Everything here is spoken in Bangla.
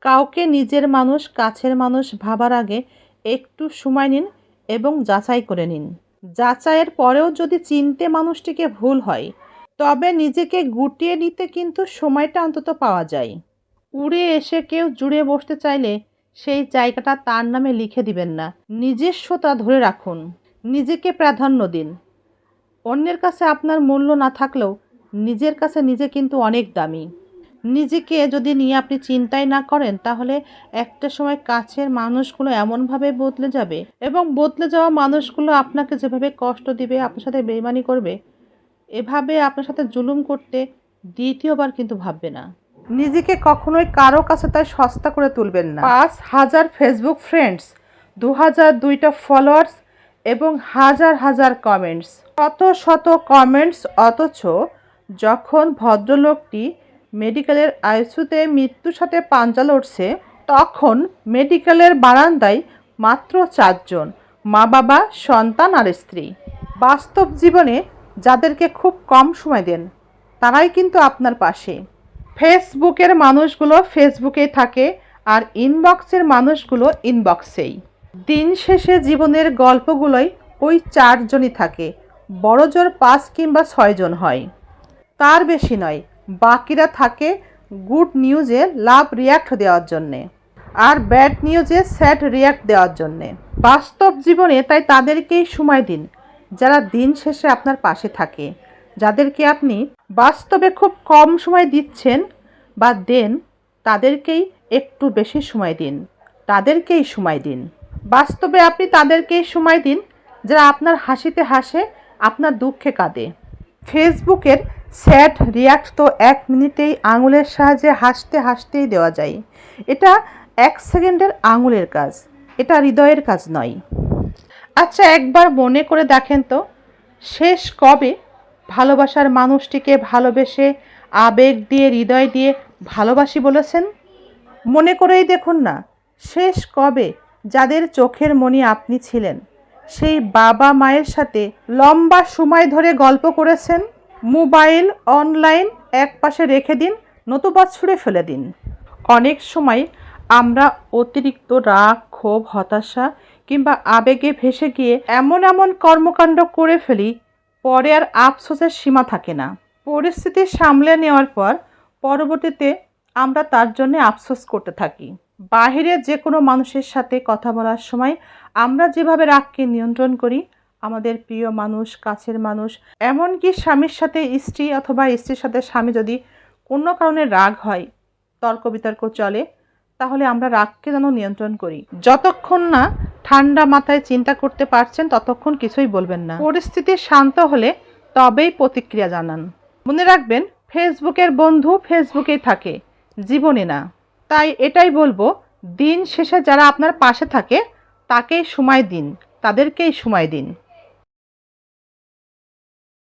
কাউকে নিজের মানুষ, কাছের মানুষ ভাবার আগে একটু সময় নিন এবং যাচাই করে নিন। যাচাইয়ের পরেও যদি চিনতে মানুষটিকে ভুল হয়, তবে নিজেকে গুটিয়ে নিতে কিন্তু সময়টা অন্তত পাওয়া যায়। উড়ে এসে কেউ জুড়ে বসতে চাইলে সেই জায়গাটা তার নামে লিখে দিবেন না। নিজস্বতা ধরে রাখুন। নিজেকে প্রাধান্য দিন। অন্যের কাছে আপনার মূল্য না থাকলেও নিজের কাছে নিজে কিন্তু অনেক দামি। নিজেকে যদি নিয়ে আপনি চিন্তাই না করেন তাহলে একটা সময় কাছের মানুষগুলো এমনভাবে বদলে যাবে এবং বদলে যাওয়া মানুষগুলো আপনাকে যেভাবে কষ্ট দিবে আপনার সাথে বেইমানি করবে এভাবে আপনার সাথে জুলুম করতে দ্বিতীয়বার কিন্তু ভাববে না। নিজেকে কখনোই কারও কাছে তাই সস্তা করে তুলবেন না। পাঁচ হাজার ফেসবুক ফ্রেন্ডস দু হাজার দুইটা ফলোয়ার্স এবং হাজার হাজার কমেন্টস শত শত কমেন্টস অথচ যখন ভদ্রলোকটি মেডিকেলের আইসিউতে মৃত্যুর সাথে পাঞ্জা লড়ছে, তখন মেডিকেলের বারান্দায় মাত্র চারজন, মা বাবা, সন্তান আর স্ত্রী। বাস্তব জীবনে যাদেরকে খুব কম সময় দেন, তারাই কিন্তু আপনার পাশে। ফেসবুকের মানুষগুলো ফেসবুকেই থাকে আর ইনবক্সের মানুষগুলো ইনবক্সেই। দিন শেষে জীবনের গল্পগুলোই ওই চারজনই থাকে বড়জোর পাঁচ কিংবা ছয়জন হয়। তার বেশি নয় বাকিরা থাকে গুড নিউজে লাভ রিয়াক্ট দেওয়ার জন্যে আর ব্যাড নিউজে স্যাড রিয়াক্ট দেওয়ার জন্যে। বাস্তব জীবনে তাই তাদেরকেই সময় দিন। যারা দিন শেষে আপনার পাশে থাকে, যাদেরকে আপনি বাস্তবে খুব কম সময় দিচ্ছেন বা দেন, তাদেরকেই একটু বেশি সময় দিন। তাদেরকেই সময় দিন। বাস্তবে আপনি তাদেরকেই সময় দিন, যারা আপনার হাসিতে হাসে, আপনার দুঃখে কাঁদে। ফেসবুকের স্যাড রিয়াক্ট তো এক মিনিটেই আঙুলের সাহায্যে হাসতে হাসতেই দেওয়া যায়। এটা এক সেকেন্ডের আঙুলের কাজ, এটা হৃদয়ের কাজ নয়। আচ্ছা একবার মনে করে দেখেন তো, শেষ কবে ভালোবাসার মানুষটিকে ভালোবেসে আবেগ দিয়ে, হৃদয় দিয়ে ভালোবাসি বলেছেন? মনে করেই দেখুন না, শেষ কবে যাদের চোখের মণি আপনি ছিলেন, সেই বাবা মায়ের সাথে লম্বা সময় ধরে গল্প করেছেন? মোবাইল অনলাইন এক পাশে রেখে দিন, নতুবা ছুঁড়ে ফেলে দিন। অনেক সময় আমরা অতিরিক্ত রাগ, ক্ষোভ, হতাশা কিংবা আবেগে ভেসে গিয়ে এমন এমন কর্মকাণ্ড করে ফেলি, পরে আর আফসোসের সীমা থাকে না। পরিস্থিতি সামলে নেওয়ার পর পরবর্তীতে আমরা তার জন্য আফসোস করতে থাকি। বাহিরে যে কোনো মানুষের সাথে কথা বলার সময় আমরা যেভাবে রাগকে নিয়ন্ত্রণ করি আমাদের প্রিয় মানুষ, কাছের মানুষ, এমনকি স্বামীর সাথে স্ত্রী অথবা স্ত্রীর সাথে স্বামী যদি কোনো কারণে রাগ হয়, তর্ক বিতর্ক চলে, তাহলে আমরা রাগকে যেন নিয়ন্ত্রণ করি। যতক্ষণ না ঠান্ডা মাথায় চিন্তা করতে পারছেন, ততক্ষণ কিছুই বলবেন না। পরিস্থিতি শান্ত হলে তবেই প্রতিক্রিয়া জানান। মনে রাখবেন, ফেসবুকের বন্ধু ফেসবুকেই থাকে, জীবনে না। তাই এটাই বলব, দিন শেষে যারা আপনার পাশে থাকে, তাকেই সময় দিন, তাদেরকেই সময় দিন।